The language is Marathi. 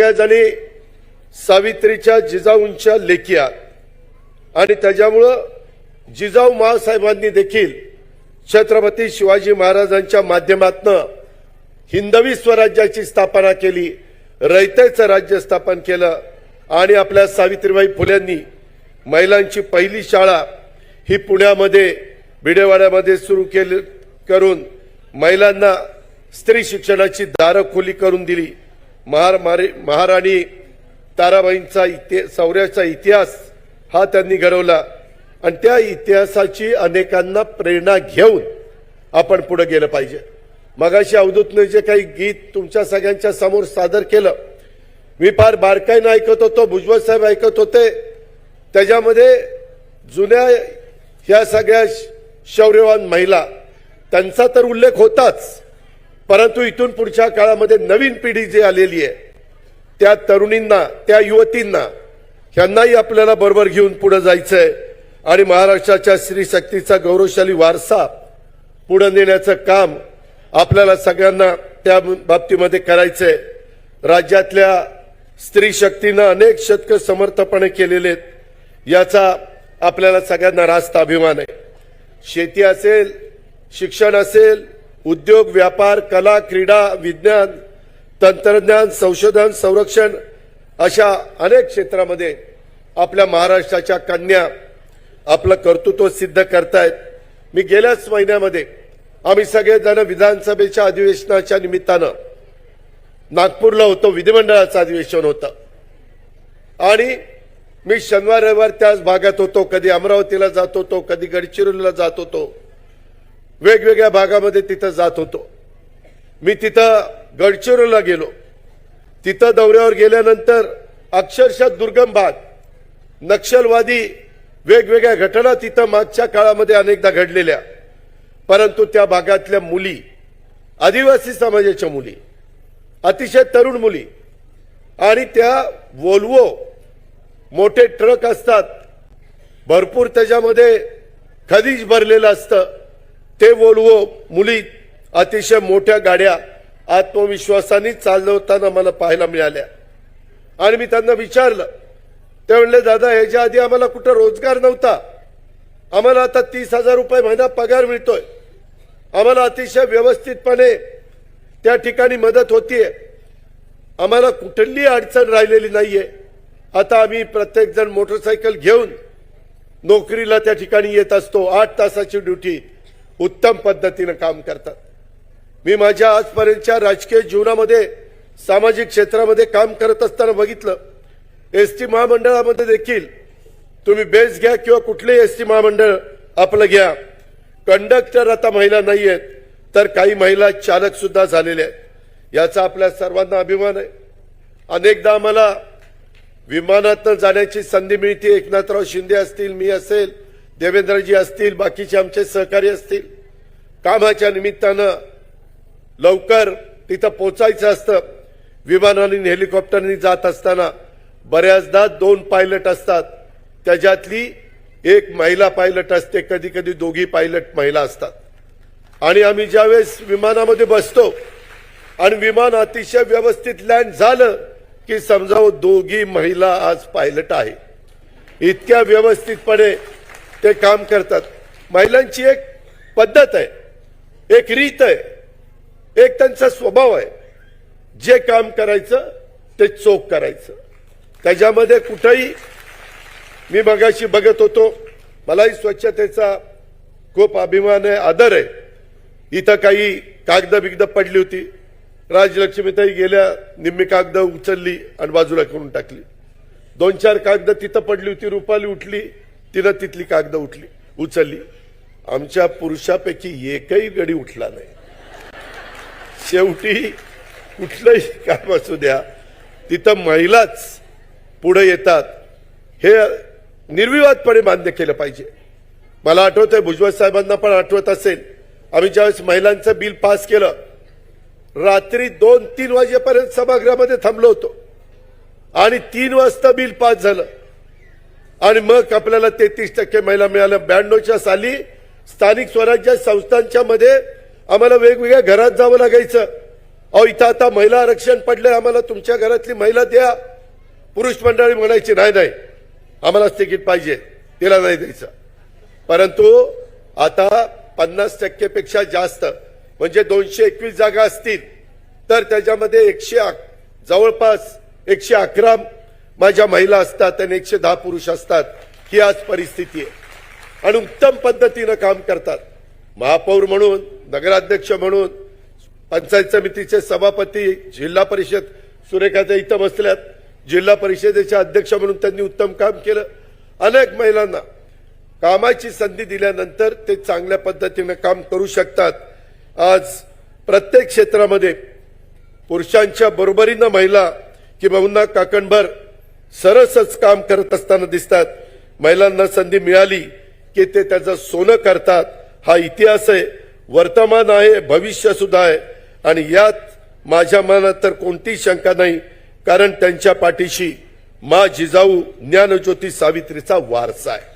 सगळ्या सावित्रीच्या जिजाऊंच्या लेखिया. आणि त्याच्यामुळं जिजाऊ महासाहेबांनी देखील छत्रपती शिवाजी महाराजांच्या माध्यमातनं हिंदवी स्वराज्याची स्थापना केली रयतेचं राज्य स्थापन केलं आणि आपल्या सावित्रीबाई फुल्यांनी महिलांची पहिली शाळा ही पुण्यामध्ये भिडेवाड्यामध्ये सुरू केली करून महिलांना स्त्री शिक्षणाची दारं खुली करून दिली. महारमारी महाराणी ताराबाईंचा इति सौर्याचा इतिहास हा त्यांनी घडवला. आणि त्या इतिहासाची अनेकांना प्रेरणा घेऊन आपण पुढे गेलं पाहिजे. मगाशी अवधूतने जे काही गीत तुमच्या सगळ्यांच्या समोर सादर केलं मी फार बारकाईनं ऐकत होतो भुजबळ साहेब ऐकत होते. त्याच्यामध्ये जुन्या ह्या सगळ्या शौर्यवान महिला त्यांचा तर उल्लेख होताच. परंतु इथून पुढच्या काळामध्ये नवीन पिढी जी आलेली आहे त्या तरुणींना त्या युवतींना ह्यांनाही आपल्याला बरोबर घेऊन पुढे आहे आणि महाराष्ट्राच्या स्त्रीशक्तीचा गौरवशाली वारसा पुढे नेण्याचं काम आपल्याला सगळ्यांना त्या बाबतीमध्ये करायचंय. राज्यातल्या स्त्री शक्तीनं अनेक शतक समर्थपणे केलेले आहेत याचा आपल्याला सगळ्यांना रास्त अभिमान आहे. शेती असेल शिक्षण असेल उद्योग व्यापार कला क्रीडा विज्ञान तंत्रज्ञान संशोधन संरक्षण अशा अनेक क्षेत्रामध्ये आपल्या महाराष्ट्राच्या कन्या आपलं कर्तृत्व सिद्ध करतायत. मी गेल्याच महिन्यामध्ये आम्ही सगळेजण विधानसभेच्या अधिवेशनाच्या निमित्तानं नागपूरला होतो विधिमंडळाचं अधिवेशन होतं. आणि मी शनिवार रविवार त्याच भागात होतो कधी अमरावतीला जात होतो कधी गडचिरोलीला जात होतो. वेगवेगळ्या भागामध्ये तिथं जात होतो. मी तिथं गडचिरोलीला गेलो. तिथं दौऱ्यावर गेल्यानंतर अक्षरशः दुर्गम भाग नक्षलवादी वेगवेगळ्या घटना तिथं मागच्या काळामध्ये अनेकदा घडलेल्या. परंतु त्या भागातल्या मुली आदिवासी समाजाच्या मुली अतिशय तरुण मुली आणि त्या वोल्वो मोठे ट्रक असतात. भरपूर त्याच्यामध्ये खनिज भरलेलं असतं. ते वोल्वो मुली अतिशय मोठ्या गाड्या आत्मविश्वासाने चालवताना मला पाहायला मिळाल्या. आणि मी त्यांना विचारलं. ते म्हणले दादा ह्याच्या आधी आम्हाला कुठं रोजगार नव्हता? आम्हाला आता तीस हजार रुपये महिना पगार मिळतोय. आम्हाला अतिशय व्यवस्थितपणे त्या ठिकाणी मदत होतीये. आम्हाला कुठली अडचण राहिलेली नाहीये. आता आम्ही प्रत्येकजण मोटरसायकल घेऊन नोकरीला त्या ठिकाणी येत असतो. आठ तासाची ड्युटी. उत्तम पद्धतीनं काम करतात. मी माझ्या आजपर्यंतच्या राजकीय जीवनामध्ये सामाजिक क्षेत्रामध्ये काम करत असताना बघितलं. एस टी महामंडळामध्ये देखील तुम्ही बेस घ्या किंवा कुठलेही एस टी महामंडळ आपलं घ्या. कंडक्टर आता महिला नाही आहेत तर काही महिला चालक सुद्धा झालेले आहेत. याचा आपल्या सर्वांना अभिमान आहे. अनेकदा आम्हाला विमानातनं जाण्याची संधी मिळते. एकनाथराव शिंदे असतील मी असेल देवेंद्रजी असतील बाकीचे आमचे सहकारी असतील कामाच्या निमित्तानं लवकर तिथं पोचायचं असतं. विमानाने हेलिकॉप्टरनी हेलिकॉप्टरने जात असताना बऱ्याचदा दोन पायलट असतात. त्याच्यातली एक महिला पायलट असते कधी कधी दोघी पायलट महिला असतात. आणि आम्ही ज्यावेळेस विमानामध्ये बसतो आणि विमान अतिशय व्यवस्थित लँड झालं की समजावं दोघी महिला आज पायलट आहे. इतक्या व्यवस्थितपणे ते काम करतात. महिलांची एक पद्धत आहे. एक रीत आहे. एक त्यांचा स्वभाव आहे. जे काम करायचं ते चोख करायचं. त्याच्यामध्ये कुठंही मी मगाशी बघत होतो मलाही स्वच्छतेचा खूप अभिमान आहे आदर आहे. इथं काही कागद बिगद पडली होती. राजलक्ष्मीताई गेल्या निम्मी कागद उचलली आणि बाजूला करून टाकली. दोन चार कागद तिथं पडली होती रुपाली उठली. तिनं तिथली कागद उठली उचलली. आमच्या पुरुषापैकी एकही गडी उठला नाही. शेवटी कुठलंही काम असू द्या तिथं महिलाच पुढे येतात. हे निर्विवादपणे मान्य केलं पाहिजे. मला आठवत आहे भुजबळ साहेबांना पण आठवत असेल आम्ही ज्यावेळेस महिलांचं बिल पास केलं रात्री दोन तीन वाजेपर्यंत सभागृहामध्ये थांबलो होतो. आणि तीन वाजता बिल पास झालं. आणि मग आपल्याला तेहतीस टक्के महिला मिळाल्या. ब्याण्णवच्या साली स्थानिक स्वराज्य संस्थांच्या मध्ये आम्हाला वेगवेगळ्या घरात जावं लागायचं. अहो इथं आता महिला आरक्षण पडलं आम्हाला तुमच्या घरातली महिला द्या. पुरुष मंडळी म्हणायची नाही नाही आम्हालाच तिकीट पाहिजे तिला नाही द्यायचं. परंतु आता पन्नास टक्केपेक्षा जास्त म्हणजे दोनशे एकवीस जागा असतील तर त्याच्यामध्ये एकशे जवळपास एकशे अकरा माझ्या महिला असतात आणि एकशे दहा पुरुष असतात ही आज परिस्थिती आहे. आणि उत्तम पद्धतीनं काम करतात. महापौर म्हणून नगराध्यक्ष म्हणून पंचायत समितीचे सभापती जिल्हा परिषद सुरेखाच्या इथं बसल्यात. जिल्हा परिषदेचे अध्यक्ष म्हणून त्यांनी उत्तम काम केलं. अनेक महिलांना कामाची संधी दिल्यानंतर ते चांगल्या पद्धतीनं काम करू शकतात. आज प्रत्येक क्षेत्रामध्ये पुरुषांच्या बरोबरीनं महिला किंवा काकणभर सरसच काम करत असताना दिसतात. महिलांना संधी मिळाली की ते त्याचं सोनं करतात. हा इतिहास आहे. वर्तमान आहे भविष्य सुद्धा आहे. आणि यात माझ्या मनात तर कोणतीही शंका नाही. कारण त्यांच्या पाठीशी मा जिजाऊ ज्ञानज्योती सावित्रीचा वारसा आहे.